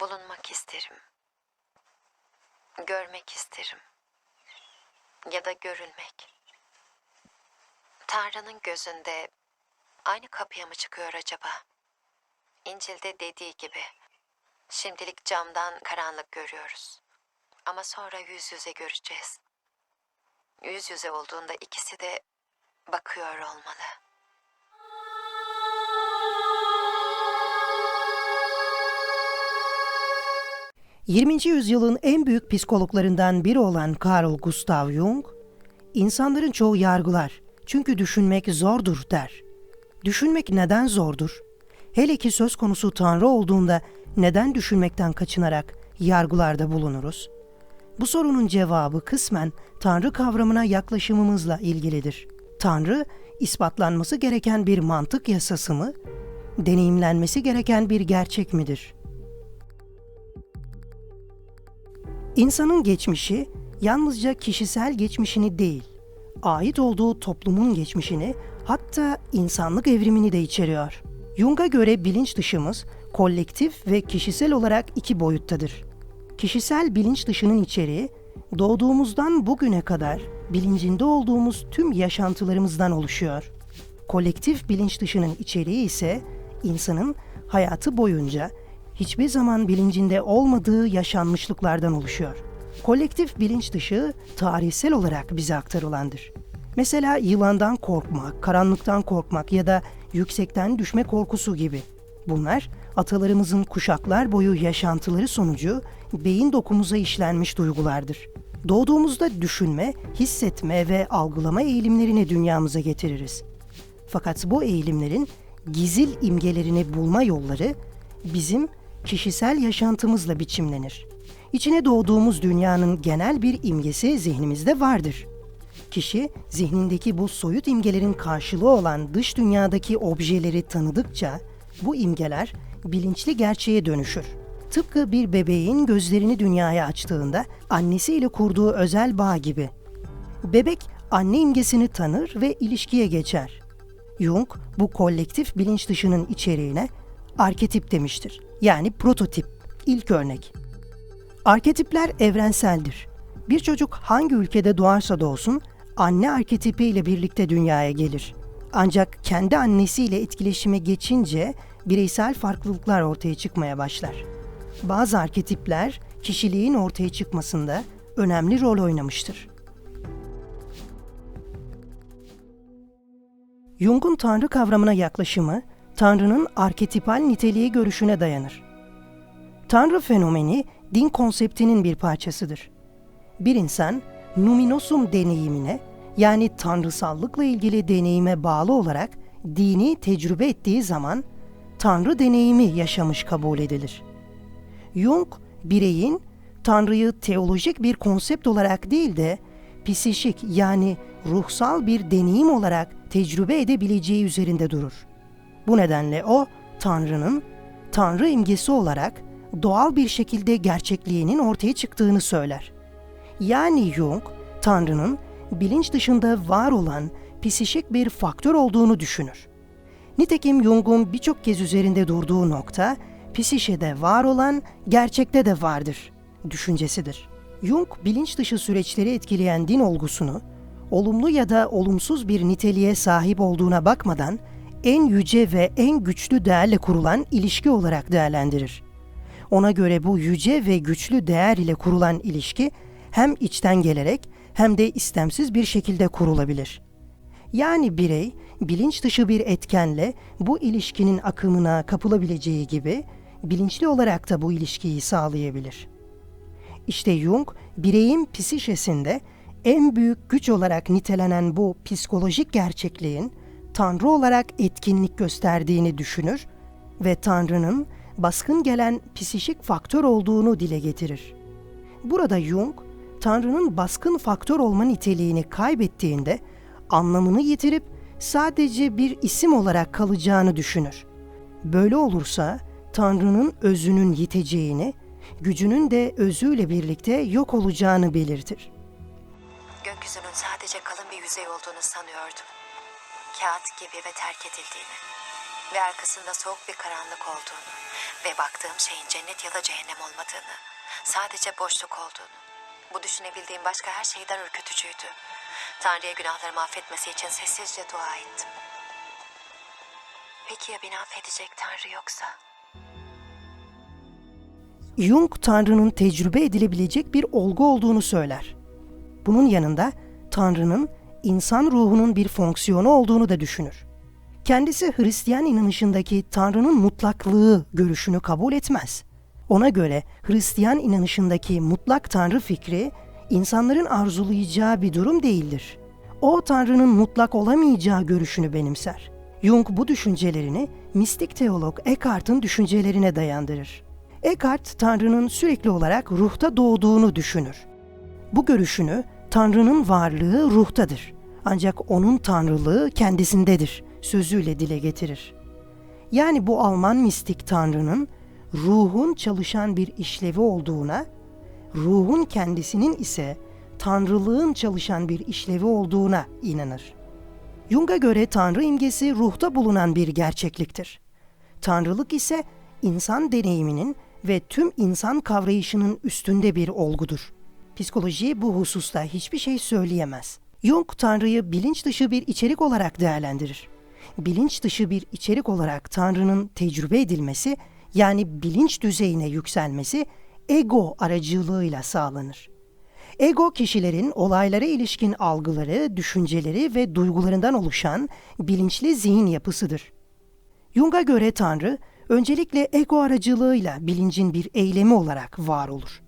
bulunmak isterim. Görmek isterim. Ya da görülmek. Tanrı'nın gözünde aynı kapıya mı çıkıyor acaba? İncil'de dediği gibi. Şimdilik camdan karanlık görüyoruz. Ama sonra yüz yüze göreceğiz. Yüz yüze olduğunda ikisi de bakıyor olmalı. 20. yüzyılın en büyük psikologlarından biri olan Carl Gustav Jung, insanların çoğu yargılar çünkü düşünmek zordur der. Düşünmek neden zordur? Hele ki söz konusu Tanrı olduğunda neden düşünmekten kaçınarak yargılarda bulunuruz? Bu sorunun cevabı kısmen Tanrı kavramına yaklaşımımızla ilgilidir. Tanrı, ispatlanması gereken bir mantık yasası mı, deneyimlenmesi gereken bir gerçek midir?'' İnsanın geçmişi yalnızca kişisel geçmişini değil, ait olduğu toplumun geçmişini hatta insanlık evrimini de içeriyor. Jung'a göre bilinç dışımız kolektif ve kişisel olarak iki boyuttadır. Kişisel bilinç dışının içeriği doğduğumuzdan bugüne kadar bilincinde olduğumuz tüm yaşantılarımızdan oluşuyor. Kolektif bilinç dışının içeriği ise insanın hayatı boyunca hiçbir zaman bilincinde olmadığı yaşanmışlıklardan oluşuyor. Kolektif bilinç dışı tarihsel olarak bize aktarılandır. Mesela yılandan korkmak, karanlıktan korkmak ya da yüksekten düşme korkusu gibi. Bunlar atalarımızın kuşaklar boyu yaşantıları sonucu beyin dokumuza işlenmiş duygulardır. Doğduğumuzda düşünme, hissetme ve algılama eğilimlerini dünyamıza getiririz. Fakat bu eğilimlerin gizil imgelerini bulma yolları bizim kişisel yaşantımızla biçimlenir. İçine doğduğumuz dünyanın genel bir imgesi zihnimizde vardır. Kişi zihnindeki bu soyut imgelerin karşılığı olan dış dünyadaki objeleri tanıdıkça bu imgeler bilinçli gerçeğe dönüşür. Tıpkı bir bebeğin gözlerini dünyaya açtığında annesiyle kurduğu özel bağ gibi. Bebek anne imgesini tanır ve ilişkiye geçer. Jung bu kolektif bilinç dışının içeriğine arketip demiştir. Yani prototip, ilk örnek. Arketipler evrenseldir. Bir çocuk hangi ülkede doğarsa doğsun anne arketipi ile birlikte dünyaya gelir. Ancak kendi annesiyle etkileşime geçince bireysel farklılıklar ortaya çıkmaya başlar. Bazı arketipler kişiliğin ortaya çıkmasında önemli rol oynamıştır. Jung'un Tanrı kavramına yaklaşımı, Tanrı'nın arketipal niteliği görüşüne dayanır. Tanrı fenomeni din konseptinin bir parçasıdır. Bir insan numinosum deneyimine yani tanrısallıkla ilgili deneyime bağlı olarak dini tecrübe ettiği zaman Tanrı deneyimi yaşamış kabul edilir. Jung, bireyin Tanrı'yı teolojik bir konsept olarak değil de psişik yani ruhsal bir deneyim olarak tecrübe edebileceği üzerinde durur. Bu nedenle o Tanrı'nın Tanrı imgesi olarak doğal bir şekilde gerçekliğinin ortaya çıktığını söyler. Yani Jung, Tanrı'nın bilinç dışında var olan psişik bir faktör olduğunu düşünür. Nitekim Jung'un birçok kez üzerinde durduğu nokta, psişede var olan gerçekte de vardır düşüncesidir. Jung, bilinç dışı süreçleri etkileyen din olgusunu, olumlu ya da olumsuz bir niteliğe sahip olduğuna bakmadan, en yüce ve en güçlü değerle kurulan ilişki olarak değerlendirir. Ona göre bu yüce ve güçlü değer ile kurulan ilişki hem içten gelerek hem de istemsiz bir şekilde kurulabilir. Yani birey bilinç dışı bir etkenle bu ilişkinin akımına kapılabileceği gibi bilinçli olarak da bu ilişkiyi sağlayabilir. İşte Jung bireyin psişesinde en büyük güç olarak nitelenen bu psikolojik gerçekliğin Tanrı olarak etkinlik gösterdiğini düşünür ve Tanrı'nın baskın gelen psişik faktör olduğunu dile getirir. Burada Jung, Tanrı'nın baskın faktör olma niteliğini kaybettiğinde anlamını yitirip sadece bir isim olarak kalacağını düşünür. Böyle olursa Tanrı'nın özünün yiteceğini, gücünün de özüyle birlikte yok olacağını belirtir. Gökyüzünün sadece kalın bir yüzey olduğunu sanıyordum. Kağıt gibi ve terk edildiğini. Ve arkasında soğuk bir karanlık olduğunu. Ve baktığım şeyin cennet ya da cehennem olmadığını, sadece boşluk olduğunu. Bu düşünebildiğim başka her şeyden ürkütücüydü. Tanrı'ya günahlarımı affetmesi için sessizce dua ettim. Peki ya beni affedecek Tanrı yoksa? Jung Tanrı'nın tecrübe edilebilecek bir olgu olduğunu söyler. Bunun yanında Tanrı'nın insan ruhunun bir fonksiyonu olduğunu da düşünür. Kendisi Hristiyan inanışındaki Tanrı'nın mutlaklığı görüşünü kabul etmez. Ona göre Hristiyan inanışındaki mutlak Tanrı fikri insanların arzulayacağı bir durum değildir. O Tanrı'nın mutlak olamayacağı görüşünü benimser. Jung bu düşüncelerini mistik teolog Eckhart'ın düşüncelerine dayandırır. Eckhart, Tanrı'nın sürekli olarak ruhta doğduğunu düşünür. Bu görüşünü Tanrı'nın varlığı ruhtadır. Ancak onun tanrılığı kendisindedir sözüyle dile getirir. Yani bu Alman mistik Tanrı'nın ruhun çalışan bir işlevi olduğuna, ruhun kendisinin ise tanrılığın çalışan bir işlevi olduğuna inanır. Jung'a göre Tanrı imgesi ruhta bulunan bir gerçekliktir. Tanrılık ise insan deneyiminin ve tüm insan kavrayışının üstünde bir olgudur. Psikoloji bu hususta hiçbir şey söyleyemez. Jung Tanrı'yı bilinç dışı bir içerik olarak değerlendirir. Bilinç dışı bir içerik olarak Tanrı'nın tecrübe edilmesi yani bilinç düzeyine yükselmesi ego aracılığıyla sağlanır. Ego kişilerin olaylara ilişkin algıları, düşünceleri ve duygularından oluşan bilinçli zihin yapısıdır. Jung'a göre Tanrı öncelikle ego aracılığıyla bilincin bir eylemi olarak var olur.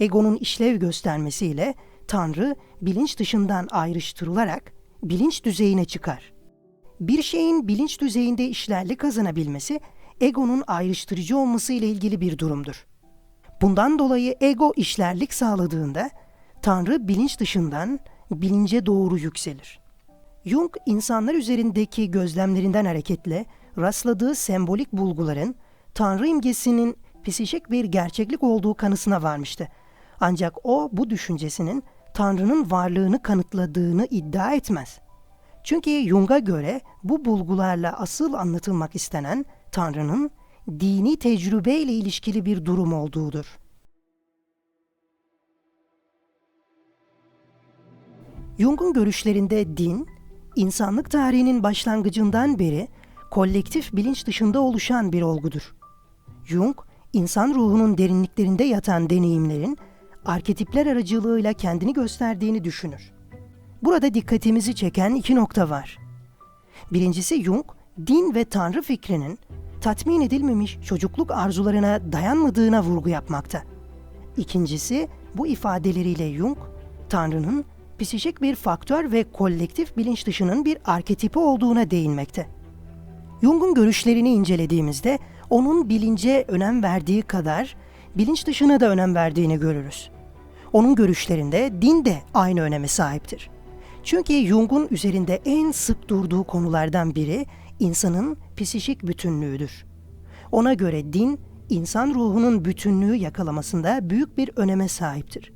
Egonun işlev göstermesiyle Tanrı bilinç dışından ayrıştırılarak bilinç düzeyine çıkar. Bir şeyin bilinç düzeyinde işlerlik kazanabilmesi egonun ayrıştırıcı olması ile ilgili bir durumdur. Bundan dolayı ego işlerlik sağladığında Tanrı bilinç dışından bilince doğru yükselir. Jung insanlar üzerindeki gözlemlerinden hareketle rastladığı sembolik bulguların Tanrı imgesinin psişik bir gerçeklik olduğu kanısına varmıştı. Ancak o bu düşüncesinin Tanrı'nın varlığını kanıtladığını iddia etmez. Çünkü Jung'a göre bu bulgularla asıl anlatılmak istenen Tanrı'nın dini tecrübe ile ilişkili bir durum olduğudur. Jung'un görüşlerinde din, insanlık tarihinin başlangıcından beri kolektif bilinç dışında oluşan bir olgudur. Jung, insan ruhunun derinliklerinde yatan deneyimlerin arketipler aracılığıyla kendini gösterdiğini düşünür. Burada dikkatimizi çeken iki nokta var. Birincisi Jung, din ve tanrı fikrinin tatmin edilmemiş çocukluk arzularına dayanmadığına vurgu yapmakta. İkincisi, bu ifadeleriyle Jung, Tanrı'nın psişik bir faktör ve kolektif bilinç dışının bir arketipi olduğuna değinmekte. Jung'un görüşlerini incelediğimizde onun bilince önem verdiği kadar bilinç dışına da önem verdiğini görürüz. Onun görüşlerinde din de aynı öneme sahiptir. Çünkü Jung'un üzerinde en sık durduğu konulardan biri insanın psişik bütünlüğüdür. Ona göre din, insan ruhunun bütünlüğü yakalamasında büyük bir öneme sahiptir.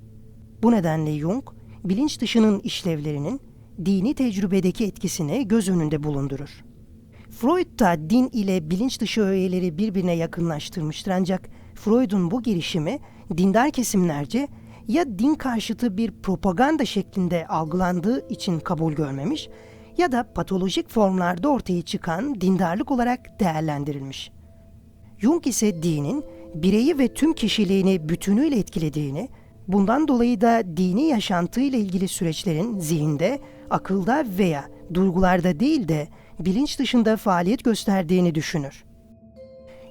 Bu nedenle Jung, bilinç dışının işlevlerinin dini tecrübedeki etkisini göz önünde bulundurur. Freud da din ile bilinç dışı öğeleri birbirine yakınlaştırmıştır ancak Freud'un bu girişimi dindar kesimlerce ya din karşıtı bir propaganda şeklinde algılandığı için kabul görmemiş ya da patolojik formlarda ortaya çıkan dindarlık olarak değerlendirilmiş. Jung ise dinin bireyi ve tüm kişiliğini bütünüyle etkilediğini, bundan dolayı da dini yaşantıyla ilgili süreçlerin zihinde, akılda veya duygularda değil de bilinç dışında faaliyet gösterdiğini düşünür.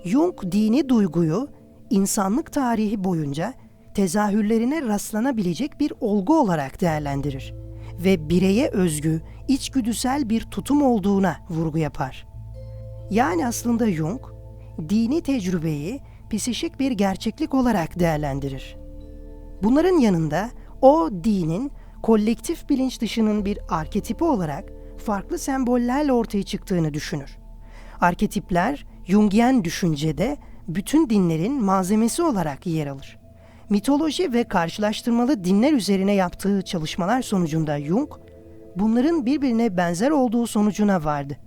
Jung dini duyguyu insanlık tarihi boyunca tezahürlerine rastlanabilecek bir olgu olarak değerlendirir ve bireye özgü içgüdüsel bir tutum olduğuna vurgu yapar. Yani aslında Jung, dini tecrübeyi psişik bir gerçeklik olarak değerlendirir. Bunların yanında o dinin kolektif bilinç dışının bir arketipi olarak farklı sembollerle ortaya çıktığını düşünür. Arketipler Jungian düşüncede bütün dinlerin malzemesi olarak yer alır. Mitoloji ve karşılaştırmalı dinler üzerine yaptığı çalışmalar sonucunda Jung, bunların birbirine benzer olduğu sonucuna vardı.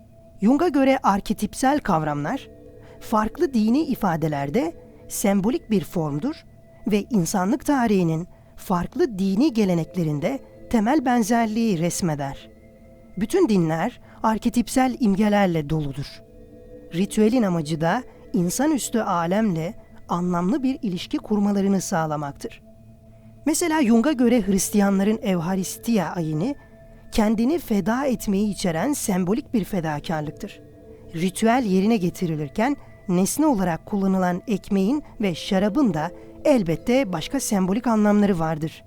Jung'a göre arketipsel kavramlar, farklı dini ifadelerde sembolik bir formdur ve insanlık tarihinin farklı dini geleneklerinde temel benzerliği resmeder. Bütün dinler arketipsel imgelerle doludur. Ritüelin amacı da insanüstü alemle anlamlı bir ilişki kurmalarını sağlamaktır. Mesela Jung'a göre Hristiyanların Evharistiya ayini kendini feda etmeyi içeren sembolik bir fedakarlıktır. Ritüel yerine getirilirken nesne olarak kullanılan ekmeğin ve şarabın da elbette başka sembolik anlamları vardır.